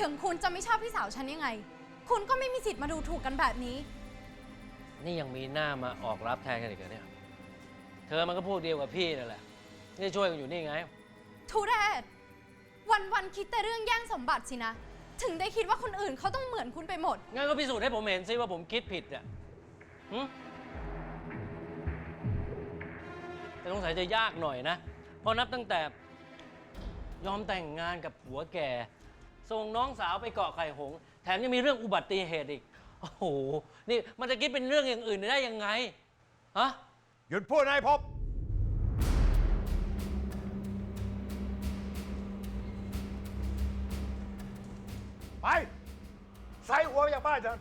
ถึงคุณจะไม่ชอบพี่สาวฉันยังไง คุณก็ไม่มีสิทธิ์มาดูถูกกันแบบนี้ นี่ยังมีหน้ามาออกรับแทนกันอีกเหรอเนี่ย เธอมันก็พวกเดียวกับพี่นั่นแหละ นี่ช่วยกันอยู่นี่ไง ทุเรศวันวันๆคิดแต่เรื่องแย่งสมบัติสินะ ถึงได้คิดว่าคนอื่นเขาต้องเหมือนคุณไปหมด งั้นก็พิสูจน์ให้ผมเห็นซิว่าผมคิดผิดอะหึแต่สงสัยจะยากหน่อยนะ เพราะนับตั้งแต่ยอมแต่งงานกับผัวแก่ ส่งน้องสาวไปเกาะไข่หงส์แถมยังมีเรื่องอุบัติเหตุอีก โอ้โห นี่มันจะคิดเป็นเรื่องอย่างอื่นได้ยังไง ฮะ หยุดพูดนายพบ ไป ใส่หัวไปจากบ้านฉัน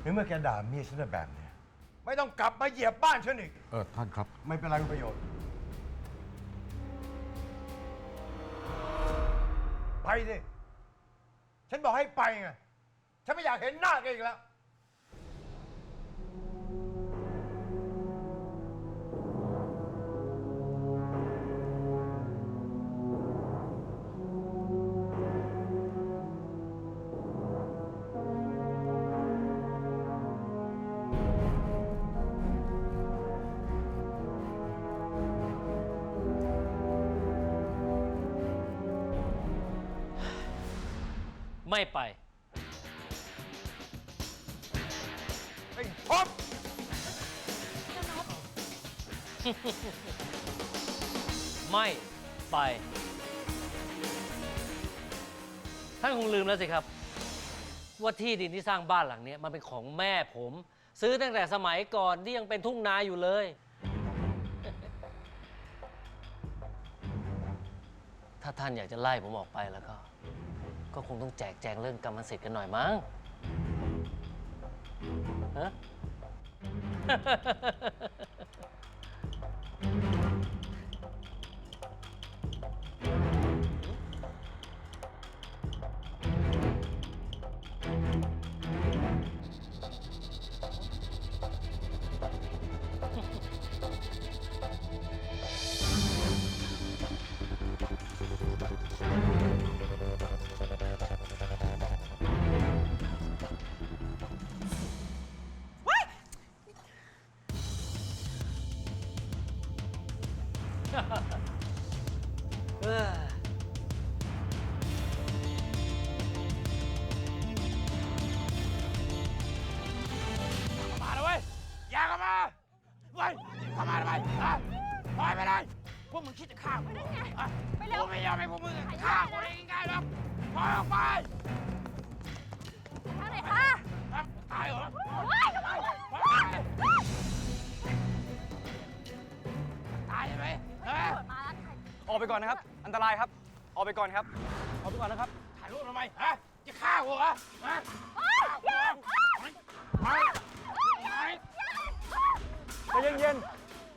ในเมื่อแกด่าเมียฉันแบบเนี้ยไม่ต้องกลับมาเหยียบบ้านฉันอีก เออท่านครับ ไม่เป็นไรคุณประโยชน์ ไปสิ ฉันบอกให้ไปไง ฉันไม่อยากเห็นหน้าแกอีกแล้ว ไม่ไป ไอ้พบไม่ไป ท่านคงลืมแล้วสิครับ ว่าที่ดินที่สร้างบ้านหลังเนี้ยมันเป็นของแม่ผม ซื้อตั้งแต่สมัยก่อนที่ยังเป็นทุ่งนาอยู่เลย ถ้าท่านอยากจะไล่ผมออกไปแล้วก็ ก็คงต้องแจกแจงเรื่องกรรมสิทธิ์กันหน่อยมั้งฮะ ออกไปก่อนนะครับ อันตรายครับ ออกไปก่อนครับ ออกไปก่อนนะครับ ถ่ายรูปทำไมฮะจะฆ่ากูเหรอฮะฆ่ากูเหรอเฮ้ยเฮ้ยใจเย็น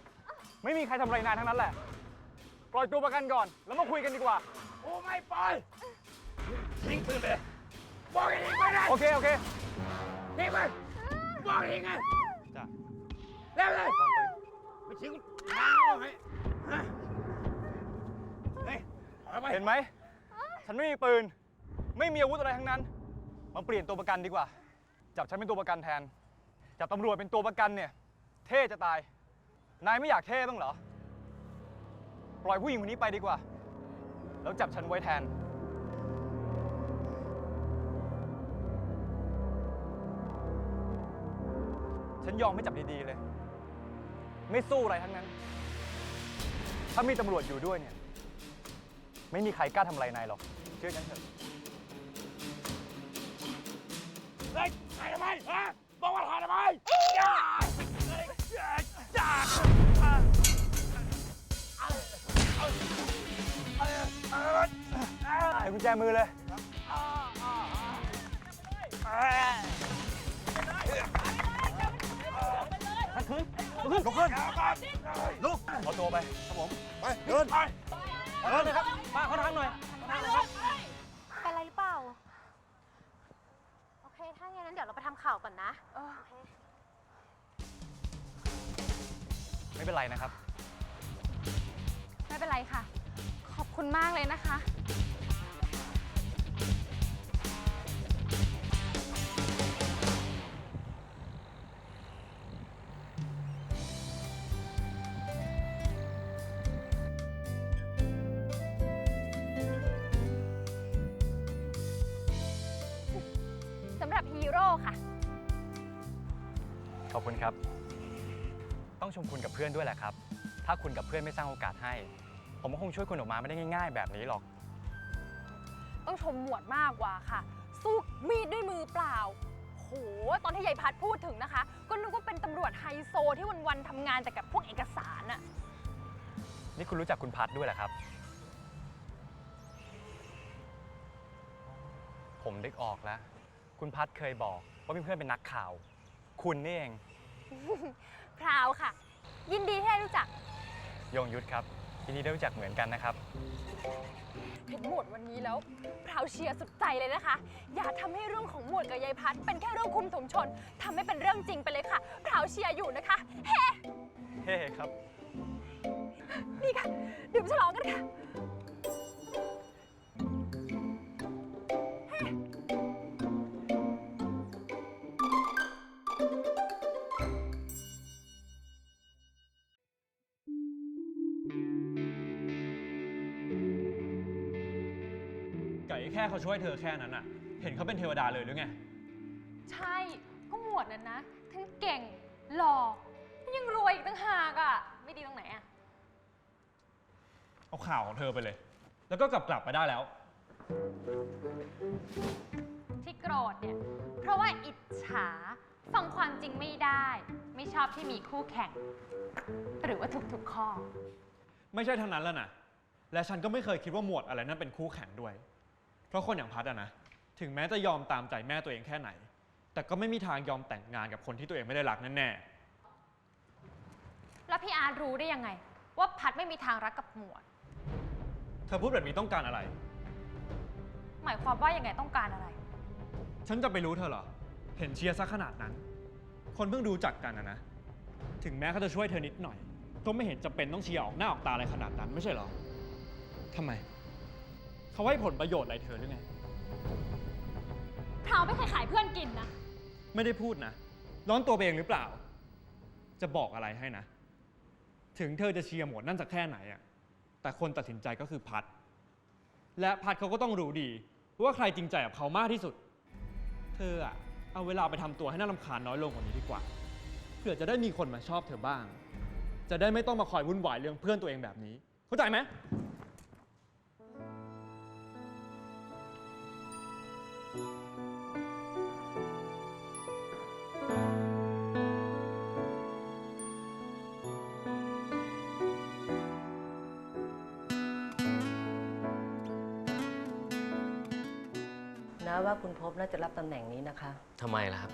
ๆ ไม่มีใครทำอะไรนายทั้งนั้นแหละ ปล่อยตัวประกันก่อน แล้วมาคุยกันดีกว่า กูไม่ปล่อยทิ้งปืนไปเลยบอกให้ทิ้งไปเลยโอเค โอเคทิ้งไปบอกให้ทิ้งไงจ้ะเร็วเลยวางปืนไม่ทิ้งกูตายไหมฮะเฮ้ยถอยไป เห็นไหม ฉันไม่มีปืน ไม่มีอาวุธอะไรทั้งนั้น มาเปลี่ยนตัวประกันดีกว่า จับฉันเป็นตัวประกันแทน จับตำรวจเป็นตัวประกันเนี่ย เท่จะตาย นายไม่อยากเท่บ้างเหรอ ปล่อยผู้หญิงคนนี้ไปดีกว่า แล้วจับฉันไว้แทน ฉันยอมไม่จับดีๆเลย ไม่สู้อะไรทั้งนั้น ถ้ามีตำรวจอยู่ด้วยเนี่ย ไม่มีใครกล้าทำอะไรนายหรอก เชื่อฉันเถอะ เฮ้ยถ่ายทำไมฮะบอกว่าถ่ายทำไมอย่าเฮ้ยอย่าอย่าอะเอาเอาเอาเอาเอา ไอ้กุญแจมือเลย ลุกขึ้นลุกขึ้นลุกเอาตัวไป ครับผม ไป เดิน ไป เดินเลยครับมาเข้าทางหน่อยเป็นไรหรือเปล่า โอเค ถ้างั้นเดี๋ยวเราไปทำข่าวก่อนนะ โอเค ไม่เป็นไรนะครับ ไม่เป็นไรค่ะ ขอบคุณมากเลยนะคะ อบคุณครับ ต้องชมคุณกับเพื่อนด้วยแหละครับ ถ้าคุณกับเพื่อนไม่สร้างโอกาสให้ ผมก็คงช่วยคุณออกมาไม่ได้ง่าย ๆ แบบนี้หรอก ต้องชมหมวดมากกว่าค่ะ สู้มีดด้วยมือเปล่าโห ตอนที่ยายพัดพูดถึงนะคะ ก็นึกว่าเป็นตำรวจไฮโซที่วันๆทำงานแต่กับพวกเอกสารอะนี่คุณรู้จักคุณพัดด้วยเหรอครับ ผมนึกออกแล้ว คุณพัดเคยบอกว่ามีเพื่อนเป็นนักข่าว คุณนี่เอง พราวค่ะ ยินดีที่ได้รู้จัก ยงยุทธครับทีนี้ได้รู้จักเหมือนกันนะครับ เห็นหมวดวันนี้แล้วพราวเชียร์สุดใจเลยนะคะ อย่าทำให้เรื่องของหมวดกับยายพัดเป็นแค่เรื่องคุมถุงชนทำให้เป็นเรื่องจริงไปเลยค่ะพราวเชียร์อยู่นะคะ เฮ้ เฮ้ครับ นี่ค่ะ ดื่มฉลองกันค่ะ แค่เขาช่วยเธอแค่นั้นอะเห็นเขาเป็นเทวดาเลยหรือไง ใช่ก็หมวดนั้นนะ ทั้งเก่งหล่อยังรวยอีกตั้งหากอะไม่ดีตรงไหนอะเอาข่าวของเธอไปเลย แล้วก็กลับกลับไปได้แล้ว ที่โกรธเนี่ย เพราะว่าอิจฉาฟังความจริงไม่ได้ ไม่ชอบที่มีคู่แข่ง หรือว่าทุกๆข้อ ไม่ใช่เท่านั้นแล้วนะ และฉันก็ไม่เคยคิดว่าหมวดอะไรนั้นเป็นคู่แข่งด้วย เพราะคนอย่างพัดอะนะ ถึงแม้จะยอมตามใจแม่ตัวเองแค่ไหน แต่ก็ไม่มีทางยอมแต่งงานกับคนที่ตัวเองไม่ได้รักแน่แล้วพี่อาร์ตรู้ได้ยังไง ว่าพัดไม่มีทางรักกับหมวด ๆเธอพูดแบบนี้ต้องการอะไร หมายความว่ายังไงต้องการอะไร ฉันจะไปรู้เธอเหรอ เห็นเชียร์ซะขนาดนั้น คนเพิ่งรู้จักกันนะนะ ถึงแม้เขาจะช่วยเธอนิดหน่อย ก็ไม่เห็นจำเป็นต้องเชียร์ออกหน้าออกตาอะไรขนาดนั้นไม่ใช่เหรอทำไม เขาให้ผลประโยชน์อะไรเธอหรือไง พราวไม่เคยขายเพื่อนกินนะ ไม่ได้พูดนะ ร้อนตัวไปเองหรือเปล่า จะบอกอะไรให้นะ ถึงเธอจะเชียร์หมวดนั่นสักแค่ไหนอะแต่คนตัดสินใจก็คือพัด และพัดเขาก็ต้องรู้ดี ว่าใครจริงใจกับเขามากที่สุด เธออะเอาเวลาไปทำตัวให้น่ารำคาญน้อยลงกว่านี้ดีกว่า เผื่อจะได้มีคนมาชอบเธอบ้าง จะได้ไม่ต้องมาคอยวุ่นวายเรื่องเพื่อนตัวเองแบบนี้ เข้าใจไหม ว่าคุณพบน่าจะรับตำแหน่งนี้นะคะ ทำไมล่ะครับ